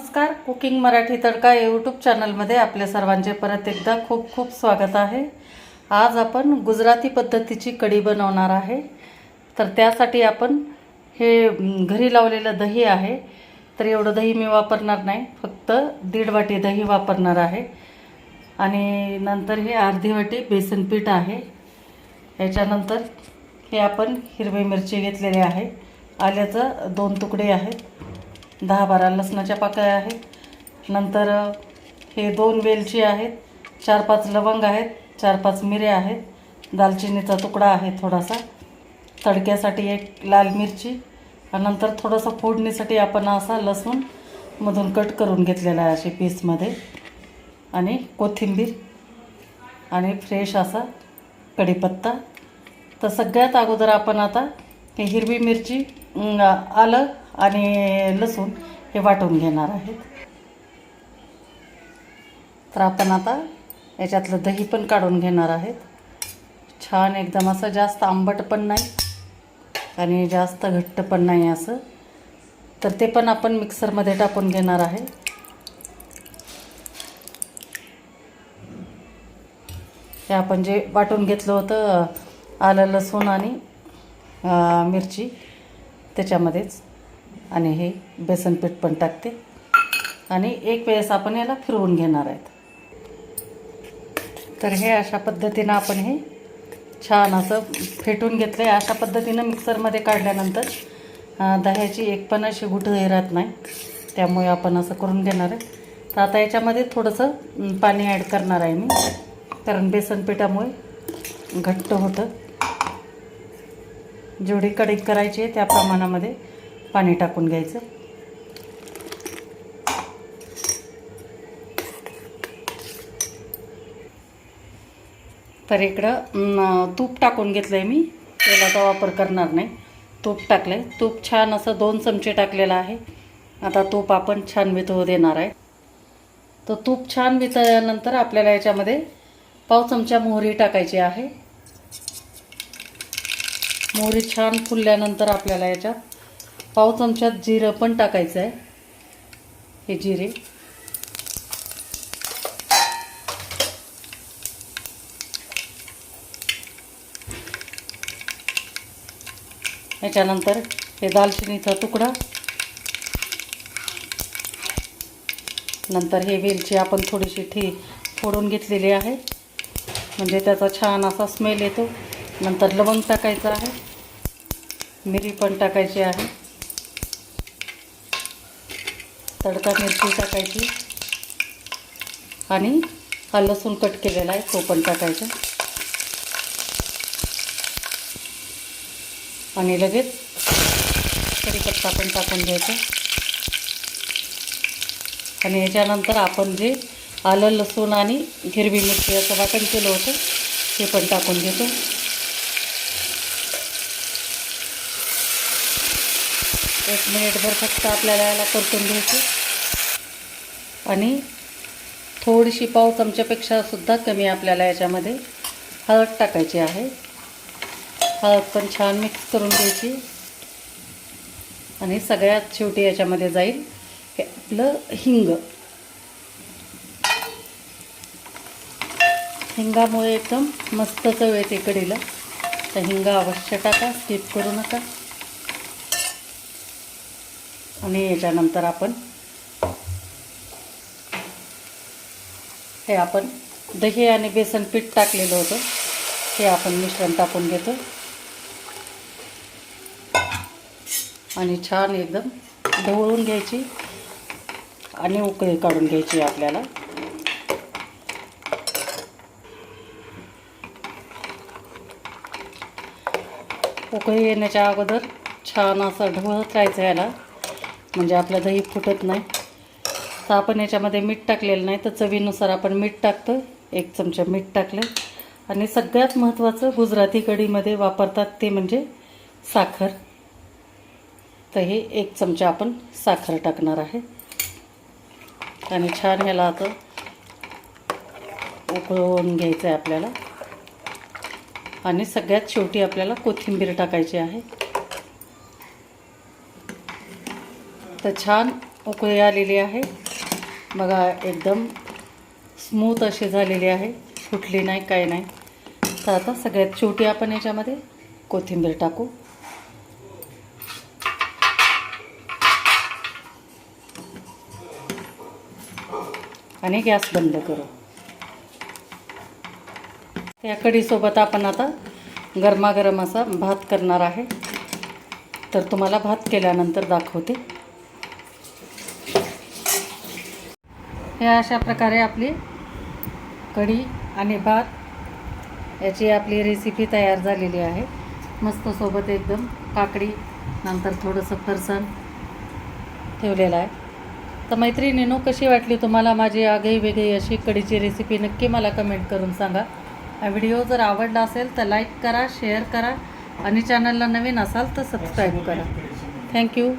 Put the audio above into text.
नमस्कार. कुकिंग मराठी तडका यूट्यूब चॅनलमध्ये आपल्या सर्वांचे परत एकदा खूप खूप स्वागत आहे. आज आपण गुजराती पद्धतीची कढी बनवणार आहे. तर त्यासाठी आपण हे घरी लावलेलं दही आहे. तर एवढं दही मी वापरणार नाही. फक्त दीड वाटी दही वापरणार आहे. आणि नंतर हे अर्धी वाटी बेसन पीठ आहे. याच्यानंतर हे आपण हिरवी मिरची घेतलेली आहे. आल्याचं दोन तुकडे आहेत. दहा बारा लसणाच्या पाकळ्या आहेत. नंतर हे दोन वेलची आहेत चार पाच लवंग आहेत चार पाच मिऱ्या आहेत दालचिनीचा तुकडा आहे थोडासा. तडक्यासाठी एक लाल मिरची आणि नंतर थोडंसं फोडणीसाठी आपण असा लसूण मधून कट करून घेतलेला आहे असे पीसमध्ये. आणि कोथिंबीर आणि फ्रेश असा कढीपत्ता. तर सगळ्यात अगोदर आपण आता हे हिरवी मिरची आलं आणि लसूण हे वाटून घेणार आहेत. तर आपण आता याच्यातलं दही पण काढून घेणार आहेत. छान एकदम असं जास्त आंबट पण नाही आणि जास्त घट्ट पण नाही असं. तर ते पण आपण मिक्सरमध्ये टाकून घेणार आहे. हे आपण जे वाटून घेतलं होतं आलं लसूण आणि मिरची त्याच्यामध्येच. आणि हे बेसन पीठ पण टाकते. आणि एक वेळेस आपण याला फिरवून घेणार आहेत. तर हे अशा पद्धतीनं आपण हे छान असं फेटून घेतलं आहे अशा पद्धतीनं मिक्सरमध्ये काढल्यानंतर दह्याची एक पण अशी गुठळी राहत नाही. त्यामुळे आपण असं करून घेणार आहे. तर आता याच्यामध्ये थोडंसं पाणी ॲड करणार आहे मी. कारण बेसन पिठामुळे घट्ट होतं. जेवढी कढी करायची आहे त्या प्रमाणामध्ये पाणी टाकून घ्यायचं. तर इकडं तूप टाकून घेतलं आहे मी. तेलाचा वापर करणार नाही. तूप टाकलं आहे तूप छान असं दोन चमचे टाकलेलं आहे. आता तूप आपण छान वितळू देणार आहे. तर तूप छान वितळल्यानंतर आपल्याला याच्यामध्ये पाव चमचा मोहरी टाकायची आहे. मोहरी छान फुलल्यानंतर आपल्याला याच्यात पाव चमच्यात जिरं पण टाकायचं आहे हे जिरे. याच्यानंतर हे दालचिनीचा तुकडा. नंतर हे वेलची आपण थोडीशी ठी फोडून घेतलेली आहे. म्हणजे त्याचा छान असा स्मेल येतो. नंतर लवंग टाकायचं आहे. मिरी पण टाकायची आहे. तडका मिरची टाकायची. आणि हा लसूण कट केलेला आहे तो पण टाकायचा. आणि लगेच कढीपत्ता पण टाकून घ्यायचा. आणि याच्यानंतर आपण जे आलं लसूण आणि हिरवी मिरची असं वाटण केलं होतं ते पण टाकून घेतो एक मिनिटभर फक्त आपल्याला याला परतून घ्यायची. आणि थोडीशी पाव चमच्यापेक्षा सुद्धा कमी आपल्याला याच्यामध्ये हळद टाकायची आहे. हळद पण छान मिक्स करून घ्यायची. आणि सगळ्यात शेवटी याच्यामध्ये जाईल हे आपलं हिंग. हिंगामुळे एकदम मस्त चव येते कडीला. तर हिंग अवश्य टाका स्किप करू नका. आणि याच्यानंतर आपण हे आपण दही आणि बेसन पीठ टाकलेलं होतं. हे आपण मिश्रण टाकून घेतो. आणि छान एकदम ढवळून घ्यायची आणि उकळी काढून घ्यायची आपल्याला. उकळी येण्याच्या अगोदर छान असं ढवळत राहायचं याला म्हणजे आपलं दही फुटत नाही. तर आपण याच्यामध्ये मीठ टाकलेलं नाही. तर चवीनुसार आपण मीठ टाकतो. एक चमचा मीठ टाकलं. आणि सगळ्यात महत्त्वाचं गुजराती कढीमध्ये वापरतात ते म्हणजे साखर. तर हे एक चमचा आपण साखर टाकणार आहे. आणि छान ह्याला आता उकळून घ्यायचं आहे आपल्याला. आणि सगळ्यात शेवटी आपल्याला कोथिंबीर टाकायची आहे. तर छान उकळी आलेली आहे. बघा एकदम स्मूथ अशी झालेली आहे. फुटली नाही काही नाही. तर आता सगळ्यात शेवटी आपण याच्यामध्ये कोथिंबीर टाकू. आणि गॅस बंद करू. या कढीसोबत आपण आता गरमागरम असा भात करणार आहे. तर तुम्हाला भात केल्यानंतर दाखवते. हे अशा प्रकारे आपली कढी आणि भात याची आपली रेसिपी तयार झालेली आहे. मस्त सोबत एकदम काकडी नंतर थोडंसं फरसाण ठेवलेलं आहे. तर मैत्रिणीनो कशी वाटली तुम्हाला माझी आगही वेगळी अशी कढीची रेसिपी नक्की मला कमेंट करून सांगा. हा व्हिडिओ जर आवडला असेल तर लाईक करा शेअर करा आणि चॅनलला नवीन असाल तर सबस्क्राईब करा. थँक्यू